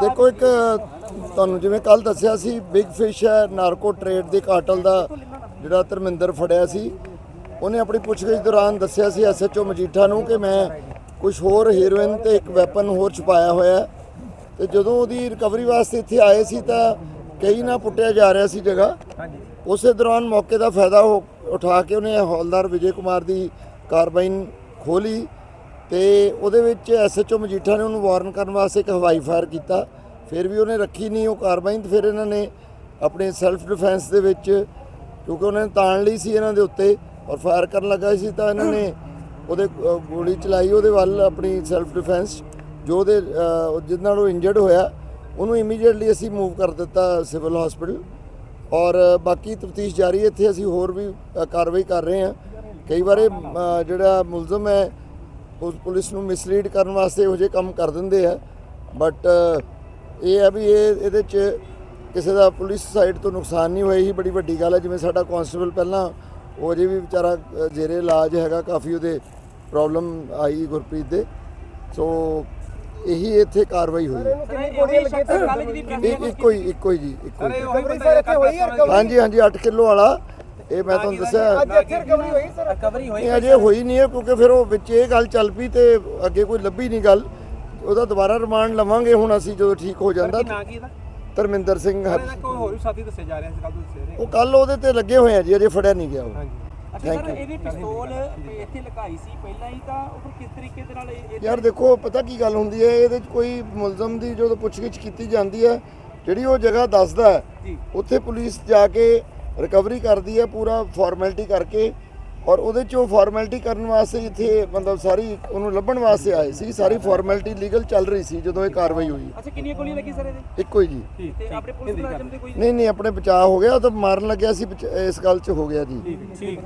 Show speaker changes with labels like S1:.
S1: ਦੇਖੋ ਇੱਕ ਤੁਹਾਨੂੰ ਜਿਵੇਂ ਕੱਲ ਦੱਸਿਆ ਸੀ ਬਿਗ ਫਿਸ਼ ਹੈ ਨਾਰਕੋ ਟ੍ਰੇਡ ਦੇ ਕਾਟਲ ਦਾ ਜਿਹੜਾ ਧਰਮਿੰਦਰ ਫੜਿਆ ਸੀ। ਉਹਨੇ ਆਪਣੀ ਪੁੱਛਗਿੱਛ ਦੌਰਾਨ ਦੱਸਿਆ ਸੀ ਐਸਐਚਓ ਮਜੀਠਾ ਨੂੰ ਕਿ ਮੈਂ ਕੁਝ ਹੋਰ ਹੀਰੋਇਨ ਤੇ ਇੱਕ ਵੈਪਨ ਹੋਰ ਛੁਪਾਇਆ ਹੋਇਆ। ਤੇ ਜਦੋਂ ਉਹਦੀ ਰਿਕਵਰੀ ਵਾਸਤੇ ਇੱਥੇ ਆਏ ਸੀ ਤਾਂ ਕਈ ਨਾ ਪੁੱਟਿਆ ਜਾ ਰਿਹਾ ਸੀ ਜਗ੍ਹਾ। ਉਸੇ ਦੌਰਾਨ ਮੌਕੇ ਦਾ ਫਾਇਦਾ ਉਠਾ ਕੇ ਉਹਨੇ ਹੌਲਦਾਰ ਵਿਜੇ ਕੁਮਾਰ ਦੀ ਕਾਰਬਾਈਨ ਖੋਲੀ ਤੇ ਉਹਦੇ ਵਿੱਚ ਐਸਐਚਓ ਮਜੀਠਾ ਨੇ ਉਹਨੂੰ ਵਾਰਨ ਕਰਨ ਵਾਸਤੇ ਇੱਕ ਹਵਾਈ ਫਾਇਰ ਕੀਤਾ। ਫਿਰ ਵੀ ਉਹਨੇ ਰੱਖੀ ਨਹੀਂ ਉਹ ਕਾਰਵਾਈ ਤੇ ਫਿਰ ਇਹਨਾਂ ਨੇ ਆਪਣੇ ਸੈਲਫ ਡਿਫੈਂਸ ਦੇ ਵਿੱਚ ਕਿਉਂਕਿ ਉਹਨਾਂ ਨੇ ਤਾਣ ਲਈ ਸੀ ਇਹਨਾਂ ਦੇ ਉੱਤੇ ਔਰ ਫਾਇਰ ਕਰਨ ਲੱਗਾ ਸੀ ਤਾਂ ਇਹਨਾਂ ਨੇ ਉਹਦੇ ਗੋਲੀ ਚਲਾਈ ਉਹਦੇ ਵੱਲ ਆਪਣੀ ਸੈਲਫ ਡਿਫੈਂਸ ਜੋ ਉਹਦੇ ਅ, ਨਾਲ ਉਹ ਇੰਜਰਡ ਹੋਇਆ ਉਹਨੂੰ ਇਮੀਡੀਏਟਲੀ ਅਸੀਂ ਮੂਵ ਕਰ ਦਿੱਤਾ ਸਿਵਲ ਹਸਪੀਟਲ ਔਰ ਬਾਕੀ ਤਫਤੀਸ਼ ਜਾਰੀ ਹੈ ਇੱਥੇ ਅਸੀਂ ਹੋਰ ਵੀ ਕਾਰਵਾਈ ਕਰ ਰਹੇ ਹਾਂ। ਕਈ ਵਾਰੇ ਜਿਹੜਾ ਮੁਲਜ਼ਮ ਹੈ ਉਸ ਪੁਲਿਸ ਨੂੰ ਮਿਸਲੀਡ ਕਰਨ ਵਾਸਤੇ ਇਹੋ ਜਿਹੇ ਕੰਮ ਕਰ ਦਿੰਦੇ ਆ। ਬਟ ਇਹ ਹੈ ਵੀ ਇਹ ਇਹਦੇ ਚ ਕਿਸੇ ਦਾ ਪੁਲਿਸ ਸਾਈਡ ਤੋਂ ਨੁਕਸਾਨ ਨਹੀਂ ਹੋਇਆ। ਹੀ ਬੜੀ ਵੱਡੀ ਗੱਲ ਹੈ ਜਿਵੇਂ ਸਾਡਾ ਕਾਂਸਟੇਬਲ ਪਹਿਲਾਂ ਉਹ ਅਜੇ ਵੀ ਵਿਚਾਰਾ ਜੇਰੇ ਇਲਾਜ ਹੈਗਾ ਕਾਫੀ ਉਹਦੇ ਪ੍ਰੋਬਲਮ ਆਈ ਗੁਰਪ੍ਰੀਤ ਦੇ। ਸੋ ਇਹੀ ਇੱਥੇ ਕਾਰਵਾਈ ਹੋਈ। ਇੱਕੋ ਹੀ ਇੱਕੋ ਹੀ ਜੀ ਇੱਕੋ ਹੀ। ਹਾਂਜੀ ਹਾਂਜੀ 8 ਕਿਲੋ ਵਾਲਾ। ਇਹ ਮੈਂ ਤੁਹਾਨੂੰ ਦੱਸਿਆ।
S2: ਰਿਕਵਰੀ ਹੋਈ
S1: ਇਹ ਅਜੇ ਹੋਈ ਨਹੀਂ ਹੈ ਕਿਉਂਕਿ ਫਿਰ ਉਹ ਵਿੱਚ ਇਹ ਗੱਲ ਚੱਲ ਪਈ ਤੇ ਅੱਗੇ ਕੋਈ ਲੱਭੀ ਨਹੀਂ ਗੱਲ। ਉਹਦਾ ਦੁਬਾਰਾ ਰਿਮਾਂਡ ਲਵਾਂਗੇ ਹੁਣ ਅਸੀਂ ਜਦੋਂ ਠੀਕ ਹੋ ਜਾਂਦਾ।
S2: ਨਾ ਕੀ ਇਹਦਾ?
S1: ਧਰਮਿੰਦਰ ਸਿੰਘ ਹਰ-
S2: ਇਹਦਾ ਕੋਈ ਹੋਰ ਵੀ ਸਾਥੀ ਦੱਸੇ ਜਾ ਰਿਹਾ ਸੀ ਕੱਲ ਦੱਸੇ ਰਹੇ।
S1: ਉਹ ਕੱਲ ਉਹਦੇ ਤੇ ਲੱਗੇ ਹੋਏ ਆ ਜੀ ਅਜੇ ਫੜਿਆ ਨਹੀਂ ਗਿਆ ਉਹ।
S2: ਹਾਂਜੀ।
S3: ਅੱਛਾ ਸਰ ਇਹਦੀ ਪਿਸਤੌਲ ਇੱਥੇ ਲਗਾਈ ਸੀ ਪਹਿਲਾਂ ਹੀ ਤਾਂ ਉਹ ਫਿਰ ਕਿਸ ਤਰੀਕੇ ਦੇ ਨਾਲ
S1: ਯਾਰ ਦੇਖੋ ਪਤਾ ਕੀ ਗੱਲ ਹੁੰਦੀ ਹੈ ਇਹਦੇ ਚ ਕੋਈ ਮੁਲਜ਼ਮ ਦੀ ਜਦੋਂ ਪੁੱਛਗਿੱਛ ਕੀਤੀ ਜਾਂਦੀ ਹੈ ਜਿਹੜੀ ਉਹ ਜਗ੍ਹਾ ਦੱਸਦਾ। ਉੱਥੇ ਪੁਲਿਸ ਜਾ ਕੇ ਰਿਕਵਰੀ ਕਰਦੀ ਹੈ ਪੂਰਾ ਫਾਰਮੈਲਿਟੀ ਕਰਕੇ ਔਰ ਉਹਦੇ ਚ ਫਾਰਮੈਲਿਟੀ ਕਰਨ ਵਾਸਤੇ ਇੱਥੇ ਮਤਲਬ ਸਾਰੀ ਉਹਨੂੰ ਲੱਭਣ ਵਾਸਤੇ ਆਏ ਸੀ ਸਾਰੀ ਫਾਰਮੈਲਿਟੀ ਲੀਗਲ ਚੱਲ ਰਹੀ ਸੀ ਜਦੋਂ ਇਹ ਕਾਰਵਾਈ ਹੋਈ।
S3: ਅੱਛਾ ਕਿੰਨੀਆਂ ਗੋਲੀਆਂ ਲੱਗੀ ਸਰ ਇਹਦੇ?
S1: ਇੱਕੋ ਹੀ ਜੀ।
S2: ਠੀਕ
S3: ਤੇ ਆਪਣੇ ਪੁਲਿਸ ਮੁਲਾਜ਼ਮ ਦੇ ਕੋਈ
S1: ਨਹੀਂ ਨਹੀਂ ਆਪਣੇ ਬਚਾਅ ਹੋ ਗਿਆ ਉਹ ਤਾਂ ਮਾਰਨ ਲੱਗਿਆ ਸੀ ਬਚ- ਇਸ ਗੱਲ 'ਚ ਹੋ ਗਿਆ ਜੀ।
S2: ਠੀਕ ਠੀਕ।